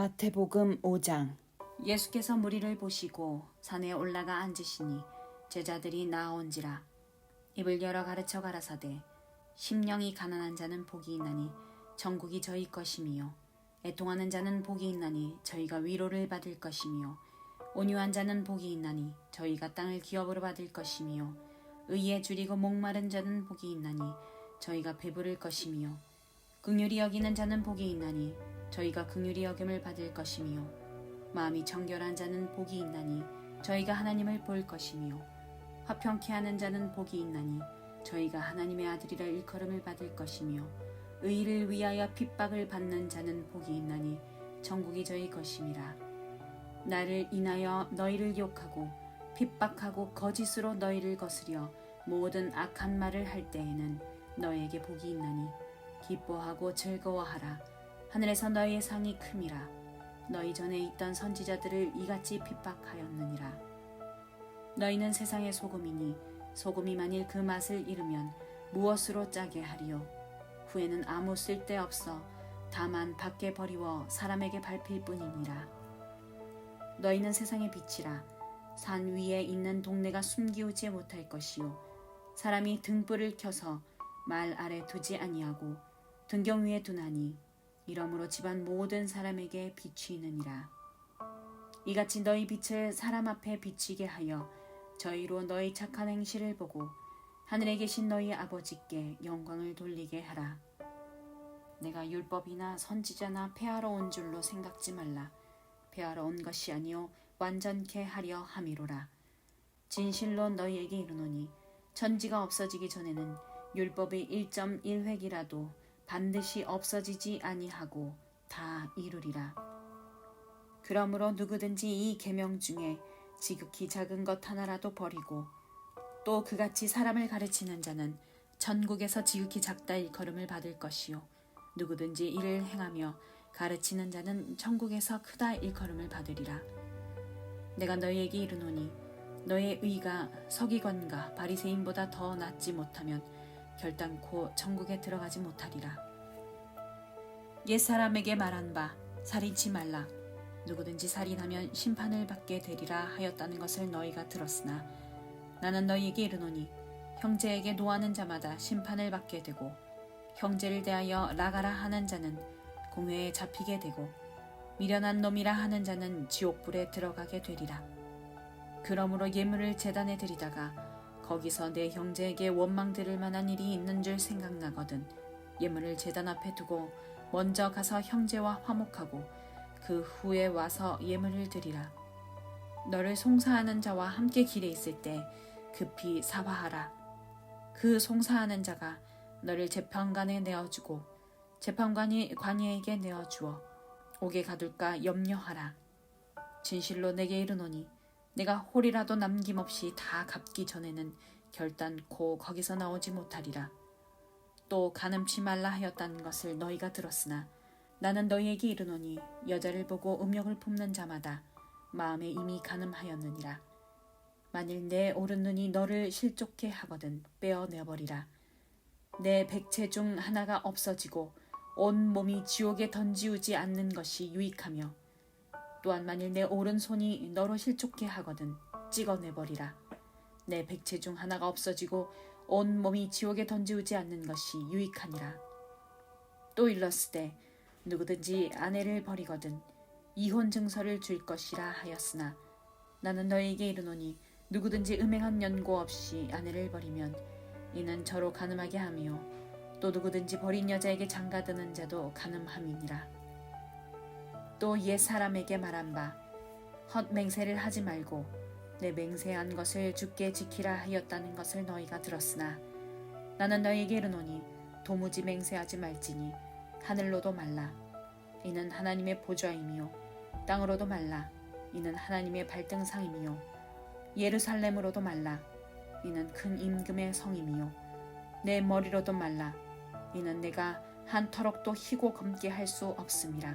마태복음 5장. 예수께서 무리를 보시고 산에 올라가 앉으시니 제자들이 나온지라. 입을 열어 가르쳐 가라사대 심령이 가난한 자는 복이 있나니 천국이 저희 것이미요 애통하는 자는 복이 있나니 저희가 위로를 받을 것이미요 온유한 자는 복이 있나니 저희가 땅을 기업으로 받을 것이미요 의에 줄이고 목마른 자는 복이 있나니 저희가 배부를 것이미요 긍휼히 여기는 자는 복이 있나니 저희가 긍휼히 여김을 받을 것이미요 마음이 정결한 자는 복이 있나니 저희가 하나님을 볼 것이미요 화평케 하는 자는 복이 있나니 저희가 하나님의 아들이라 일컬음을 받을 것이며 의를 위하여 핍박을 받는 자는 복이 있나니 천국이 저희 것임이라. 나를 인하여 너희를 욕하고 핍박하고 거짓으로 너희를 거스려 모든 악한 말을 할 때에는 너희에게 복이 있나니 기뻐하고 즐거워하라 하늘에서 너희의 상이 큼이라. 너희 전에 있던 선지자들을 이같이 핍박하였느니라. 너희는 세상의 소금이니 소금이 만일 그 맛을 잃으면 무엇으로 짜게 하리요? 후에는 아무 쓸데 없어 다만 밖에 버리워 사람에게 밟힐 뿐이니라. 너희는 세상의 빛이라. 산 위에 있는 동네가 숨기우지 못할 것이요. 사람이 등불을 켜서 말 아래 두지 아니하고 등경 위에 두나니 이러므로 집안 모든 사람에게 비추이느니라. 이같이 너희 빛을 사람 앞에 비치게 하여 저희로 너희 착한 행실을 보고 하늘에 계신 너희 아버지께 영광을 돌리게 하라. 내가 율법이나 선지자나 폐하러 온 줄로 생각지 말라. 폐하러 온 것이 아니요 완전케 하려 함이로라. 진실로 너희에게 이르노니 천지가 없어지기 전에는 율법의 1.1획이라도 반드시 없어지지 아니하고 다 이루리라. 그러므로 누구든지 이 계명 중에 지극히 작은 것 하나라도 버리고 또 그같이 사람을 가르치는 자는 천국에서 지극히 작다 일컬음을 받을 것이요 누구든지 이를 행하며 가르치는 자는 천국에서 크다 일컬음을 받으리라. 내가 너희에게 이르노니 너의 의가 서기관과 바리새인보다 더 낫지 못하면 결단코 천국에 들어가지 못하리라. 옛 사람에게 말한 바 살인치 말라. 누구든지 살인하면 심판을 받게 되리라 하였다는 것을 너희가 들었으나 나는 너희에게 이르노니 형제에게 노하는 자마다 심판을 받게 되고 형제를 대하여 나가라 하는 자는 공회에 잡히게 되고 미련한 놈이라 하는 자는 지옥불에 들어가게 되리라. 그러므로 예물을 재단에 드리다가 거기서 내 형제에게 원망 들을 만한 일이 있는 줄 생각나거든. 예물을 재단 앞에 두고 먼저 가서 형제와 화목하고 그 후에 와서 예물을 드리라. 너를 송사하는 자와 함께 길에 있을 때 급히 사과하라. 그 송사하는 자가 너를 재판관에 내어주고 재판관이 관이에게 내어주어 옥에 가둘까 염려하라. 진실로 내게 이르노니 내가 홀이라도 남김없이 다 갚기 전에는 결단코 거기서 나오지 못하리라. 또 가늠치 말라 하였다는 것을 너희가 들었으나 나는 너희에게 이르노니 여자를 보고 음욕을 품는 자마다 마음에 이미 가늠하였느니라. 만일 내 오른 눈이 너를 실족해 하거든 빼어내버리라. 내 백체 중 하나가 없어지고 온 몸이 지옥에 던지우지 않는 것이 유익하며 또한 만일 내 오른손이 너로 실족해 하거든 찍어내버리라. 내 백체 중 하나가 없어지고 온 몸이 지옥에 던지우지 않는 것이 유익하니라. 또 일렀으되 누구든지 아내를 버리거든 이혼 증서를 줄 것이라 하였으나 나는 너에게 이르노니 누구든지 음행한 연고 없이 아내를 버리면 이는 저로 가늠하게 하며 또 누구든지 버린 여자에게 장가드는 자도 가늠함이니라. 또 옛 사람에게 말한 바 헛 맹세를 하지 말고 내 맹세한 것을 주께 지키라 하였다는 것을 너희가 들었으나 나는 너희에게 이르노니 도무지 맹세하지 말지니 하늘로도 말라. 이는 하나님의 보좌이며 땅으로도 말라. 이는 하나님의 발등상이며 예루살렘으로도 말라. 이는 큰 임금의 성이며 내 머리로도 말라. 이는 내가 한 터럭도 희고 검게 할 수 없음이라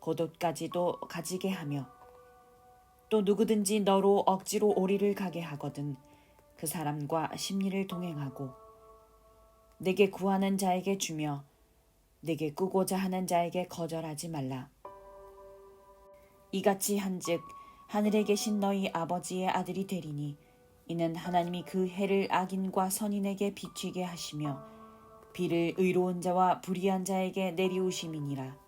겉옷까지도 가지게 하며 또 누구든지 너로 억지로 오리를 가게 하거든 그 사람과 심리를 동행하고 내게 구하는 자에게 주며 내게 꾸고자 하는 자에게 거절하지 말라. 이같이 한즉 하늘에 계신 너희 아버지의 아들이 되리니 이는 하나님이 그 해를 악인과 선인에게 비추게 하시며 비를 의로운 자와 불의한 자에게 내리우심이니라.